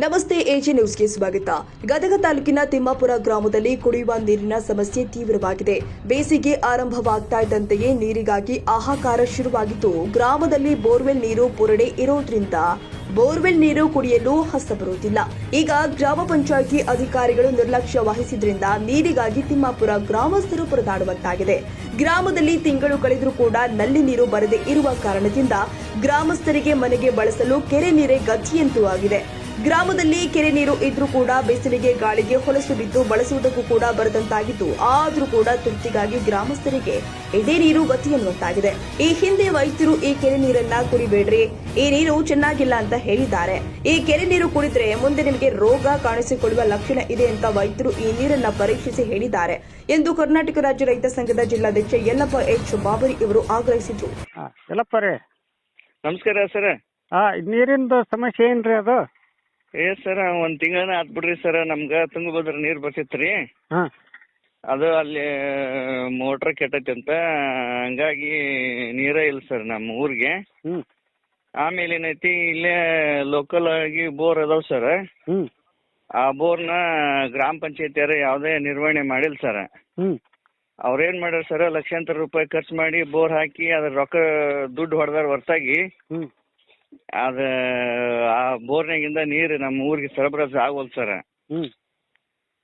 ನಮಸ್ತೆ ಎಜೆ ನ್ಯೂಸ್ಗೆ ಸ್ವಾಗತ. ಗದಗ ತಾಲೂಕಿನ ತಿಮ್ಮಾಪುರ ಗ್ರಾಮದಲ್ಲಿ ಕುಡಿಯುವ ನೀರಿನ ಸಮಸ್ಯೆ ತೀವ್ರವಾಗಿದೆ. ಬೇಸಿಗೆ ಆರಂಭವಾಗ್ತಾ ಇದ್ದಂತೆಯೇ ನೀರಿಗಾಗಿ ಆಹಾಕಾರ ಶುರುವಾಗಿದ್ದು ಗ್ರಾಮದಲ್ಲಿ ಬೋರ್ವೆಲ್ ನೀರು ಪೂರಣೆ ಇರೋದ್ರಿಂದ ಬೋರ್ವೆಲ್ ನೀರು ಕುಡಿಯಲು ಹಸ್ತ ಬರುವುದಿಲ್ಲ ಈಗ ಗ್ರಾಮ ಪಂಚಾಯಿತಿ ಅಧಿಕಾರಿಗಳು ನಿರ್ಲಕ್ಷ್ಯ ವಹಿಸಿದ್ರಿಂದ ನೀರಿಗಾಗಿ ತಿಮ್ಮಾಪುರ ಗ್ರಾಮಸ್ಥರು ಪರದಾಡುವಂತಾಗಿದೆ. ಗ್ರಾಮದಲ್ಲಿ ತಿಂಗಳು ಕಳೆದರೂ ಕೂಡ ನಲ್ಲಿ ನೀರು ಬರದೇ ಇರುವ ಕಾರಣದಿಂದ ಗ್ರಾಮಸ್ಥರಿಗೆ ಮನೆಗೆ ಬಳಸಲು ಕೆರೆ ನೀರೇ ಗತಿಯಂತೂ ಆಗಿದೆ. ಗ್ರಾಮದಲ್ಲಿ ಕೆರೆ ನೀರು ಇದ್ರೂ ಕೂಡ ಬಿಸಿಲಿಗೆ ಗಾಳಿಗೆ ಹೊಲಸು ಬಿದ್ದು ಬಳಸುವುದಕ್ಕೂ ಕೂಡ ಬರದಂತಾಗಿದ್ದು ಆದರೂ ಕೂಡ ತುರ್ತಿಗಾಗಿ ಗ್ರಾಮಸ್ಥರಿಗೆ ಇದೇ ನೀರು ಗತಿ ಎನ್ನುವಂತಾಗಿದೆ ಈ ಹಿಂದೆ ವೈದ್ಯರು ಈ ಕೆರೆ ನೀರನ್ನ ಕುಡಿಬೇಡ್ರಿ. ಈ ನೀರು ಚೆನ್ನಾಗಿಲ್ಲ ಅಂತ ಹೇಳಿದ್ದಾರೆ. ಈ ಕೆರೆ ನೀರು ಕುಡಿದ್ರೆ ಮುಂದೆ ನಿಮಗೆ ರೋಗ ಕಾಣಿಸಿಕೊಳ್ಳುವ ಲಕ್ಷಣ ಇದೆ ಅಂತ ವೈದ್ಯರು ಈ ನೀರನ್ನ ಪರೀಕ್ಷಿಸಿ ಹೇಳಿದ್ದಾರೆ. ಎಂದು ಕರ್ನಾಟಕ ರಾಜ್ಯ ರೈತ ಸಂಘದ ಜಿಲ್ಲಾಧ್ಯಕ್ಷ ಯಲ್ಲಪ್ಪ ಎಚ್ ಬಾಬರಿ ಇವರು ಆಗ್ರಹಿಸಿದ್ರು. ನಮಸ್ಕಾರ ಸರ್. ಹಾ ನೀರಿನ ಸಮಸ್ಯೆ ಏನ್ರಿ ರೀ ಅದು? ಏ ಸರ್ ಒಂದ್ ತಿಂಗಳ ಆತ್ ಬಿಡ್ರಿ ಸರ್. ನಮ್ಗ ತುಂಗಭದ್ರ ನೀರ್ ಬರ್ತಿತ್ರಿ ಹಾಂ. ಅದು ಅಲ್ಲಿ ಮೋಟರ್ ಕೆಟ್ಟೈತಿ ಅಂತ. ಹಂಗಾಗಿ ನೀರೇ ಇಲ್ಲ ಸರ್ ನಮ್ಮ ಊರಿಗೆ. ಹ್ಞೂ ಆಮೇಲೆ ಏನೈತಿ ಇಲ್ಲೇ ಲೋಕಲ್ ಆಗಿ ಬೋರ್ ಅದಾವ ಸರ್. ಹ್ಞೂ ಆ ಬೋರ್ನ ಗ್ರಾಮ ಪಂಚಾಯತಿಯರು ಯಾವುದೇ ನಿರ್ವಹಣೆ ಮಾಡಿಲ್ಲ ಸರ್. ಹ್ಞೂ ಅವ್ರೇನ್ ಮಾಡ್ಯಾರ ಸರ್ ಲಕ್ಷಾಂತರ ರೂಪಾಯಿ ಖರ್ಚು ಮಾಡಿ ಬೋರ್ ಹಾಕಿ ಅದ್ರ ರೊಕ್ಕ ದುಡ್ಡು ಹೊಡೆದಾರ ಹೊರತಾಗಿ ಹ್ಞೂ ಅದ ಆ ಬೋರ್ನಾಗಿಂದ ನೀರು ನಮ್ಮ ಊರಿಗೆ ಸರಬರಾಜು ಆಗೋಲ್ ಸರ್. ಹ್ಞೂ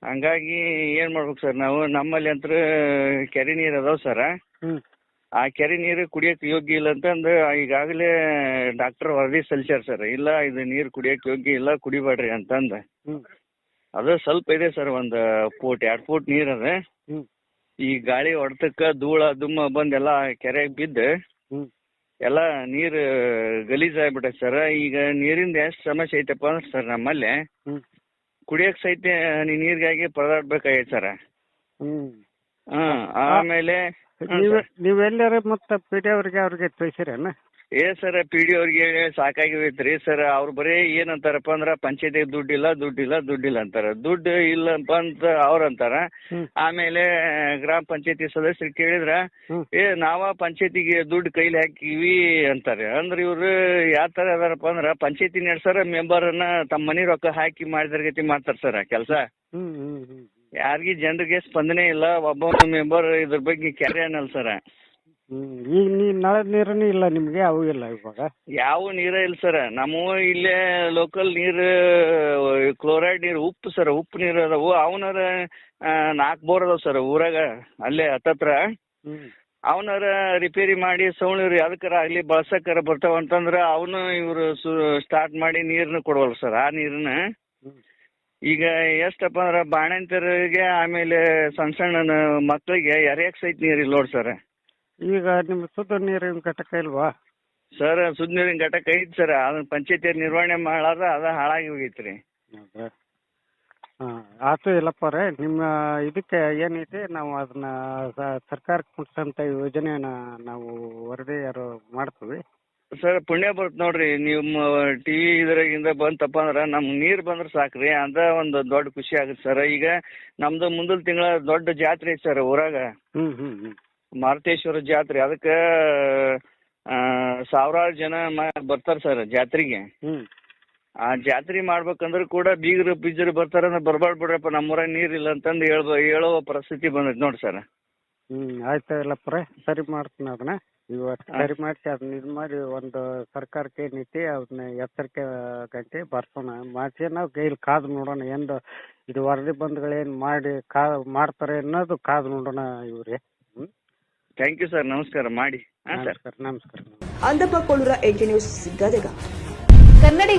ಹಂಗಾಗಿ ಏನ್ ಮಾಡ್ಬೇಕು ಸರ್ ನಾವು? ನಮ್ಮಲ್ಲಿ ಅಂತೂ ಕೆರೆ ನೀರ್ ಅದಾವ ಸರ್. ಹ್ಞೂ ಆ ಕೆರೆ ನೀರು ಕುಡಿಯಕ್ಕೆ ಯೋಗ್ಯ ಇಲ್ಲ ಅಂತಂದು ಈಗಾಗಲೇ ಡಾಕ್ಟರ್ ವರದಿ ಸಲ್ಲಿಸ್ಯಾರ ಸರ್. ಇಲ್ಲ ಇದು ನೀರು ಕುಡಿಯಕ್ಕೆ ಯೋಗ್ಯ ಇಲ್ಲ ಕುಡಿಬೇಡ್ರಿ ಅಂತಂದು. ಹ್ಞೂ ಅದು ಸ್ವಲ್ಪ ಇದೆ ಸರ್ ಒಂದು ಫೂಟ್ ಎರಡು ಫೂಟ್ ನೀರು ಅದ. ಹ್ಞೂ ಈ ಗಾಳಿ ಹೊಡೆತಕ್ಕ ಧೂಳ ದುಮ್ಮ ಬಂದೆಲ್ಲ ಕೆರೆಗೆ ಬಿದ್ದು ಎಲ್ಲ ನೀರು ಗಲೀಜ್ ಆಗ್ಬಿಟ್ಟೈತೆ ಸರ್ ಈಗ ನೀರಿಂದ ಎಷ್ಟು ಸಮಸ್ಯೆ ಐತಪ್ಪ ಅಂದ್ರೆ ಸರ್ ನಮ್ಮಲ್ಲಿ ಹ್ಞೂ ಕುಡಿಯಕ್ಕೆ ಸಹಿತ ನೀರಿಗಾಗಿ ಪರದಾಡ್ಬೇಕಾಗೈತೆ ಸರ್ ಹ್ಮ್. ಹಾಂ ಆಮೇಲೆ ನೀವ್ ನೀವು ಮತ್ತ ನೀವು ಎಲ್ಲಾರ ಮತ್ತು ಪಿ ಡಿ ಅವ್ರಿಗೆ ಅವ್ರಿಗೆ ತಿಳಿಸಿರೇನ? ಏ ಸರ್ ಪಿ ಡಿ ಅವ್ರಿಗೆ ಸಾಕಾಗಿ ಹೋಯ್ತ್ರಿ ಸರ್ ಅವ್ರು ಬರೀ ಏನಂತಾರಪ್ಪ ಇಲ್ಲ ಪಂಚಾಯತಿಗೆ ದುಡ್ಡಿಲ್ಲ ದುಡ್ಡಿಲ್ಲ ದುಡ್ಡಿಲ್ಲ ಅಂತಾರೆ. ದುಡ್ಡು ಇಲ್ಲಪ್ಪ ಅಂತ ಅವ್ರ ಅಂತಾರ. ಆಮೇಲೆ ಗ್ರಾಮ ಪಂಚಾಯತಿ ಸದಸ್ಯರು ಕೇಳಿದ್ರ ಏ ನಾವ ಪಂಚಾಯತಿಗೆ ದುಡ್ಡು ಕೈಲಿ ಹಾಕಿವಿ ಅಂತಾರೆ. ಅಂದ್ರೆ ಇವ್ರು ಯಾವ ತರ ಅದಾರಪ್ಪ ಅಂದ್ರ ಪಂಚಾಯತಿ ನಡ್ಸರ ಅನ್ನ ತಮ್ಮ ಮನೆ ರೊಕ್ಕ ಹಾಕಿ ಮಾಡಿದ್ರ ಗತಿ ಮಾಡ್ತಾರ ಸರ್ ಕೆಲಸ ಯಾರಿಗೆ ಜನರಿಗೆ ಸ್ಪಂದನೆ ಇಲ್ಲ ಒಬ್ಬ ಮೆಂಬರ್ ಇದ್ರ ಬಗ್ಗೆ ಕ್ಯಾರೆ ಅನ್ನಲ್ಲ ಸರ್. ಈಗ ನೀ ನಳದ ನೀರನೇ ಇಲ್ಲ ನಿಮ್ಗೆ ಅವು ಇಲ್ಲ ಇವಾಗ? ಯಾವ ನೀರ ಇಲ್ಲ ಸರ್. ನಮ್ಮ ಇಲ್ಲೇ ಲೋಕಲ್ ನೀರು ಕ್ಲೋರೈಡ್ ನೀರು ಉಪ್ಪು ಸರ್. ಉಪ್ಪು ನೀರು ಅದಾವು. ಅವನಾರ ನಾಲ್ಕು ಬೋರ್ ಅದಾವ ಸರ್ ಊರಾಗ ಅಲ್ಲೇ ಹತ್ತತ್ರ ಅವನಾರ ರಿಪೇರಿ ಮಾಡಿ ಸೌಣೀರು ಯಾವ್ದಕ್ಕಾರ ಆಗಲಿ ಬಳಸಕ್ಕಾರ ಬರ್ತಾವ ಅಂತಂದ್ರೆ ಅವನು ಇವರು ಸ್ಟಾರ್ಟ್ ಮಾಡಿ ನೀರನ್ನ ಕೊಡವಲ್ಲ ಸರ್ ಆ ನೀರನ್ನ ಈಗ ಎಷ್ಟಪ್ಪ ಅಂದ್ರೆ ಬಾಣಂತಿಯರಿಗೆ ಆಮೇಲೆ ಸಣ್ಣ ಸಣ್ಣ ಮಕ್ಕಳಿಗೆ ಎರೆಯಕ್ಕೆ ಸಹಿತ ನೀರು ಇಲ್ಲ ನೋಡಿ ಸರ್. ಈಗ ನಿಮ್ಮ ಶುದ್ಧ ನೀರಿನ ಘಟಕ ಇಲ್ವಾ? ಸರ್ ಶುದ್ಧ ನೀರಿನ ಘಟಕ ಐತಿ ಸರ್. ಅದನ್ನ ಪಂಚಾಯತಿ ನಿರ್ವಹಣೆ ಮಾಡಾರ ಅದ ಹಾಳಾಗಿ ಹೋಗೈತ್ರಿ ಹೌದಾ? ಹಾಂ ಆತು ಇಲ್ಲಪ್ಪ ರೇ ನಿಮ್ಮ ಇದಕ್ಕೆ ಏನೈತಿ ನಾವು ಅದನ್ನ ಸ- ಸರ್ಕಾರಕ್ಕೆ ಮುಟ್ಸೋಂಥ ಯೋಜನೆನ ನಾವು ವರದಿ ಯಾರು ಮಾಡ್ತೀವಿ? ಸರ್ ಪುಣ್ಯ ಬರುತ್ತೆ ನೋಡ್ರಿ. ನಿಮ್ಮ ಟಿ ವಿ ಇದ್ರಾಗಿಂದ ಬಂತಪ್ಪ ಅಂದ್ರೆ ನಮ್ಗೆ ನೀರು ಬಂದ್ರೆ ಸಾಕ್ರಿ. ಅಂತ ಒಂದು ದೊಡ್ಡ ಖುಷಿ ಆಗುತ್ತೆ ಸರ್. ಈಗ ನಮ್ದು ಮುಂದಿನ ತಿಂಗಳ ದೊಡ್ಡ ಜಾತ್ರೆ ಐತೆ ಸರ್ ಊರಾಗ. ಹ್ಞೂ ಹ್ಞೂ ಹ್ಞೂ ಮಾರುತೇಶ್ವರ ಜಾತ್ರೆ. ಅದಕ್ಕೆ ಸಾವಿರಾರು ಜನ ಬರ್ತಾರೆ ಸರ್ ಜಾತ್ರೆಗೆ. ಹ್ಮ್. ಆ ಜಾತ್ರೆ ಮಾಡ್ಬೇಕಂದ್ರೆ ಕೂಡ ಬೀಗರು ಬಿಜ್ಜರು ಬರ್ತಾರಂದ್ರೆ ಬರ್ಬಾರ್ದು ಬಿಡ್ರಪ್ಪ ನಮ್ಮೂರಾಗ ನೀರಿಲ್ಲ ಅಂತಂದು ಹೇಳ್ಬ ಹೇಳೋ ಪರಿಸ್ಥಿತಿ ಬಂದೈತೆ ನೋಡಿ ಸರ್. ಹ್ಮ್ ಆಯ್ತು ಇಲ್ಲಪ್ಪ ಸರಿ ಮಾಡ್ತೀನಿ ಅದನ್ನ ಇವತ್ತು ಸರಿ ಮಾಡಿಸಿ ಅದನ್ನ ಇದು ಮಾಡಿ ಒಂದು ಸರ್ಕಾರಕ್ಕೆ ನೀತಿ ಅದನ್ನ ಎಚ್ಚರಿಕೆ ಗಂಟೆ ಬರ್ಸೋಣ. ಮಾಡಿಸಿ ನಾವು ಕೈಲಿ ಕಾದು ನೋಡೋಣ ಎಂದು ಇದು ವರದಿ ಬಂದ್ಗಳೇನು ಮಾಡಿ ಕಾ ಮಾಡ್ತಾರೆ ಅನ್ನೋದು ಕಾದು ನೋಡೋಣ ಇವ್ರಿ. ಥ್ಯಾಂಕ್ ಯು ಸರ್ ನಮಸ್ಕಾರ. ಮಾಡಿ. ಹಾಂ ಸರ್ ನಮಸ್ಕಾರ ನಮಸ್ಕಾರ. Andappa Kollur M T news Gadag Kannadiga